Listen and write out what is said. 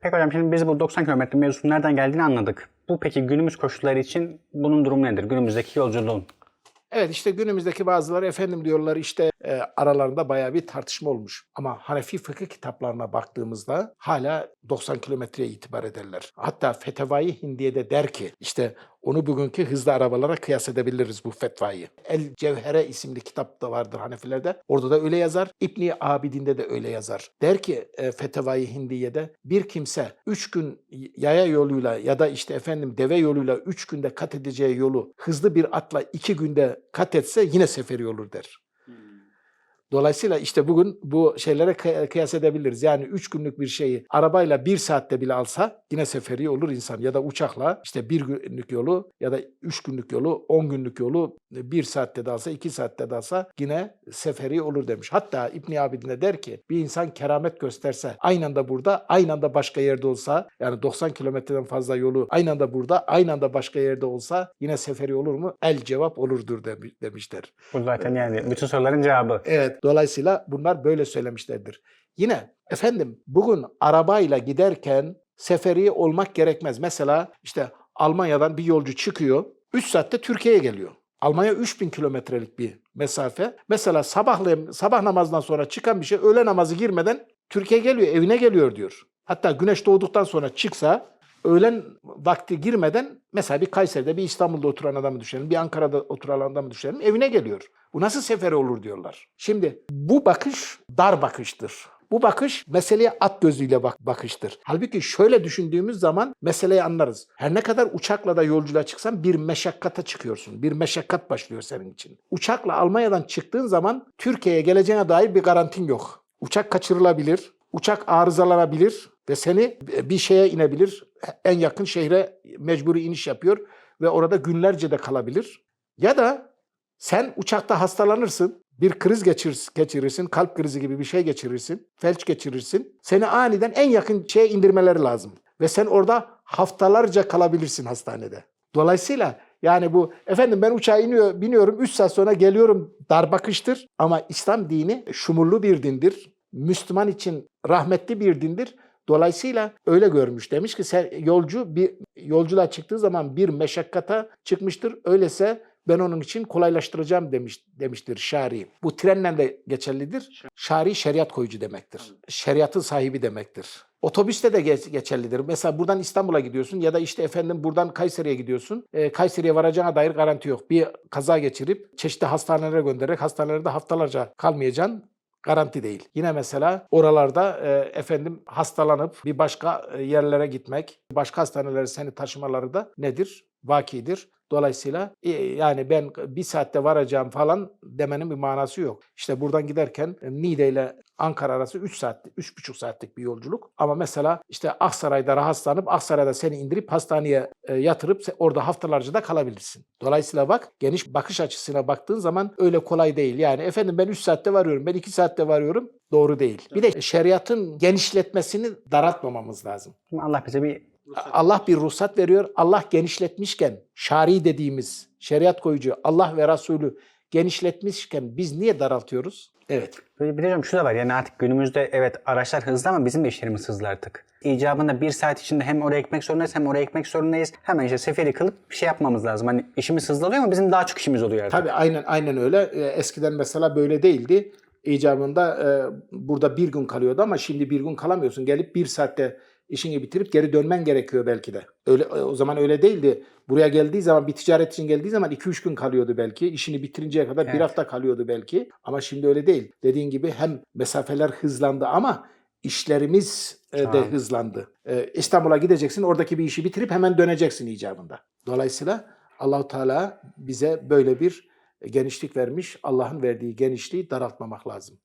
Peki hocam şimdi biz bu 90 kilometre mevzusunun nereden geldiğini anladık. Bu peki günümüz koşulları için bunun durumu nedir? Günümüzdeki yolculuğun. Evet işte günümüzdeki bazıları efendim diyorlar işte e, aralarında bayağı bir tartışma olmuş. Ama Hanefi fıkıh kitaplarına baktığımızda hala 90 kilometreye itibar ederler. Hatta Fetevai Hindiye'de der ki işte onu bugünkü hızlı arabalara kıyas edebiliriz bu fetvayı. El Cevhere isimli kitap da vardır Hanefilerde. Orada da öyle yazar. İbni Abidin'de de öyle yazar. Der ki e, Fetevai Hindiye'de bir kimse 3 gün yaya yoluyla ya da işte efendim deve yoluyla 3 günde kat edeceği yolu hızlı bir atla 2 günde kat etse yine seferi olur der. Dolayısıyla işte bugün bu şeylere kıy- kıyas edebiliriz. Yani 3 günlük bir şeyi arabayla 1 saatte bile alsa yine seferi olur insan. Ya da uçakla işte 1 günlük yolu ya da 3 günlük yolu, 10 günlük yolu 1 saatte de alsa, 2 saatte de alsa yine seferi olur demiş. Hatta İbn Abidin de der ki bir insan keramet gösterse aynı anda burada, aynı anda başka yerde olsa yani 90 kilometreden fazla yolu aynı anda burada, aynı anda başka yerde olsa yine seferi olur mu? El cevap olurdur demiş- demişler. Bu zaten yani bütün soruların cevabı. Evet, dolayısıyla bunlar böyle söylemişlerdir. Yine efendim bugün arabayla giderken seferi olmak gerekmez. Mesela işte Almanya'dan bir yolcu çıkıyor, 3 saatte Türkiye'ye geliyor. Almanya 3000 kilometrelik bir mesafe. Mesela sabahleyin, sabah namazından sonra çıkan bir şey öğle namazı girmeden Türkiye'ye geliyor, evine geliyor diyor. Hatta güneş doğduktan sonra çıksa öğlen vakti girmeden mesela bir Kayseri'de bir İstanbul'da oturan adamı düşünelim, bir Ankara'da oturan adamı düşünelim, evine geliyor. Bu nasıl seferi olur diyorlar. Şimdi bu bakış dar bakıştır. Bu bakış meseleye at gözüyle bak bakıştır. Halbuki şöyle düşündüğümüz zaman meseleyi anlarız. Her ne kadar uçakla da yolculuğa çıksan bir meşakkata çıkıyorsun. Bir meşakkat başlıyor senin için. Uçakla Almanya'dan çıktığın zaman Türkiye'ye geleceğine dair bir garantin yok. Uçak kaçırılabilir, uçak arızalanabilir ve seni bir şeye inebilir. En yakın şehre mecburi iniş yapıyor ve orada günlerce de kalabilir. Ya da sen uçakta hastalanırsın, bir kriz geçir, geçirirsin, kalp krizi gibi bir şey geçirirsin, felç geçirirsin. Seni aniden en yakın şeye indirmeleri lazım. Ve sen orada haftalarca kalabilirsin hastanede. Dolayısıyla yani bu efendim ben uçağa iniyor, biniyorum 3 saat sonra geliyorum dar bakıştır. Ama İslam dini şumurlu bir dindir. Müslüman için rahmetli bir dindir. Dolayısıyla öyle görmüş. Demiş ki yolcu bir yolculuğa çıktığı zaman bir meşakkata çıkmıştır. Öyleyse ben onun için kolaylaştıracağım demiş demiştir şari. Bu trenle de geçerlidir. Şari şeriat koyucu demektir. Şeriatın sahibi demektir. Otobüste de geç- geçerlidir. Mesela buradan İstanbul'a gidiyorsun ya da işte efendim buradan Kayseri'ye gidiyorsun. Ee, Kayseri'ye varacağına dair garanti yok. Bir kaza geçirip çeşitli hastanelere göndererek hastanelerde haftalarca kalmayacaksın garanti değil. Yine mesela oralarda e, efendim hastalanıp bir başka e, yerlere gitmek, başka hastanelere seni taşımaları da nedir? Vakidir. Dolayısıyla e, yani ben bir saatte varacağım falan demenin bir manası yok. İşte buradan giderken e, Niğde ile Ankara arası 3 saat, 3,5 saatlik bir yolculuk. Ama mesela işte Aksaray'da rahatsızlanıp Aksaray'da seni indirip hastaneye e, yatırıp orada haftalarca da kalabilirsin. Dolayısıyla bak geniş bakış açısına baktığın zaman öyle kolay değil. Yani efendim ben 3 saatte varıyorum, ben 2 saatte varıyorum. Doğru değil. Bir de şeriatın genişletmesini daraltmamamız lazım. Allah bize bir Allah bir ruhsat veriyor. Allah genişletmişken, şari dediğimiz şeriat koyucu Allah ve Resulü genişletmişken biz niye daraltıyoruz? Evet. Bir bir de hocam şu da var yani artık günümüzde evet araçlar hızlı ama bizim de işlerimiz hızlı artık. İcabında bir saat içinde hem oraya gitmek zorundayız hem oraya gitmek zorundayız. Hemen işte seferi kılıp bir şey yapmamız lazım. Hani işimiz hızlı oluyor ama bizim daha çok işimiz oluyor artık. Tabii aynen aynen öyle. Ee, Eskiden mesela böyle değildi. İcabında e, burada bir gün kalıyordu ama şimdi bir gün kalamıyorsun. Gelip bir saatte işini bitirip geri dönmen gerekiyor belki de. Öyle o zaman öyle değildi. Buraya geldiği zaman bir ticaret için geldiği zaman 2-3 gün kalıyordu belki. İşini bitirinceye kadar bir Evet. hafta kalıyordu belki. Ama şimdi öyle değil. Dediğin gibi hem mesafeler hızlandı ama işlerimiz e, de Tamam. hızlandı. E, İstanbul'a gideceksin, oradaki bir işi bitirip hemen döneceksin icabında. Dolayısıyla Allahu Teala bize böyle bir genişlik vermiş. Allah'ın verdiği genişliği daraltmamak lazım.